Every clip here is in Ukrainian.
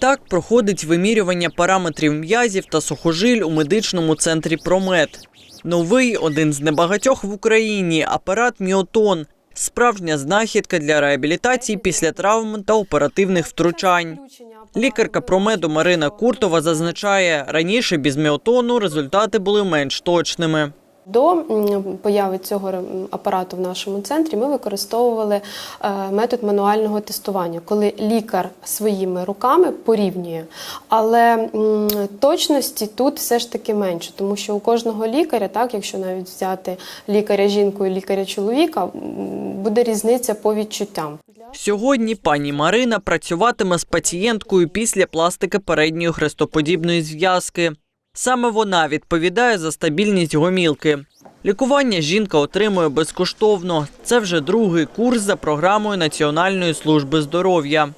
Так проходить вимірювання параметрів м'язів та сухожиль у медичному центрі Промет. Новий один з небагатьох в Україні апарат Міотон. Справжня знахідка для реабілітації після травм та оперативних втручань. Лікарка промеду Марина Куртова зазначає, раніше без міотону результати були менш точними. До появи цього апарату в нашому центрі ми використовували е, метод мануального тестування, коли лікар своїми руками порівнює. Але точності тут все ж таки менше, тому що у кожного лікаря, так, якщо навіть взяти лікаря жінку і лікаря чоловіка, буде різниця по відчуттям. Сьогодні пані Марина працюватиме з пацієнткою після пластики передньої хрестоподібної зв'язки. Саме вона відповідає за стабільність гомілки. Лікування жінка отримує безкоштовно. Це вже другий курс за програмою Національної служби здоров'я.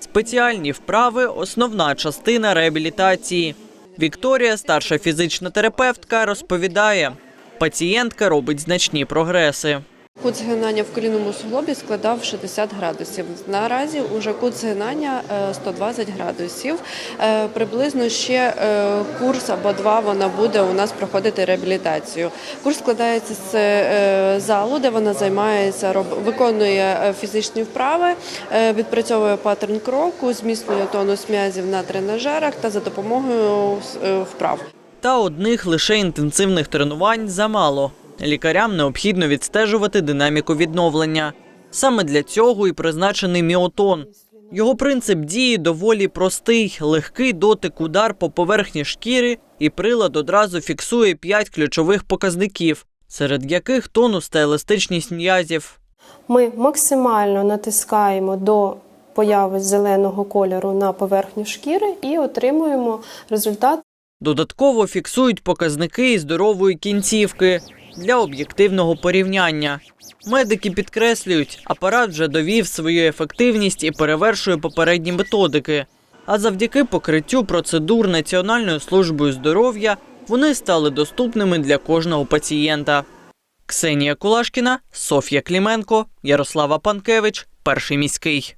Спеціальні вправи основна частина реабілітації. Вікторія, старша фізична терапевтка, розповідає, пацієнтка робить значні прогреси. Кут згинання в колінному суглобі складав 60 градусів. Наразі уже кут згинання е, 120 градусів. Е, Приблизно ще е, курс або два вона буде у нас проходити реабілітацію. Курс складається з е, залу, де вона займається, виконує е, фізичні вправи, е, відпрацьовує паттерн кроку, зміцнює тонус м'язів на тренажерах та за допомогою е, вправ. Та одних лише інтенсивних тренувань замало. Лікарям необхідно відстежувати динаміку відновлення. Саме для цього і призначений міотон. Його принцип дії доволі простий: легкий дотик удар по поверхні шкіри, і прилад одразу фіксує п'ять ключових показників, серед яких тонус та еластичність м'язів. Ми максимально натискаємо до появи зеленого кольору на поверхню шкіри і отримуємо результат Додатково фіксують показники здорової кінцівки для об'єктивного порівняння. Медики підкреслюють, апарат вже довів свою ефективність і перевершує попередні методики. А завдяки покриттю процедур Національною службою здоров'я вони стали доступними для кожного пацієнта. Ксенія Кулашкіна, Софія Кліменко, Ярослава Панкевич, перший міський.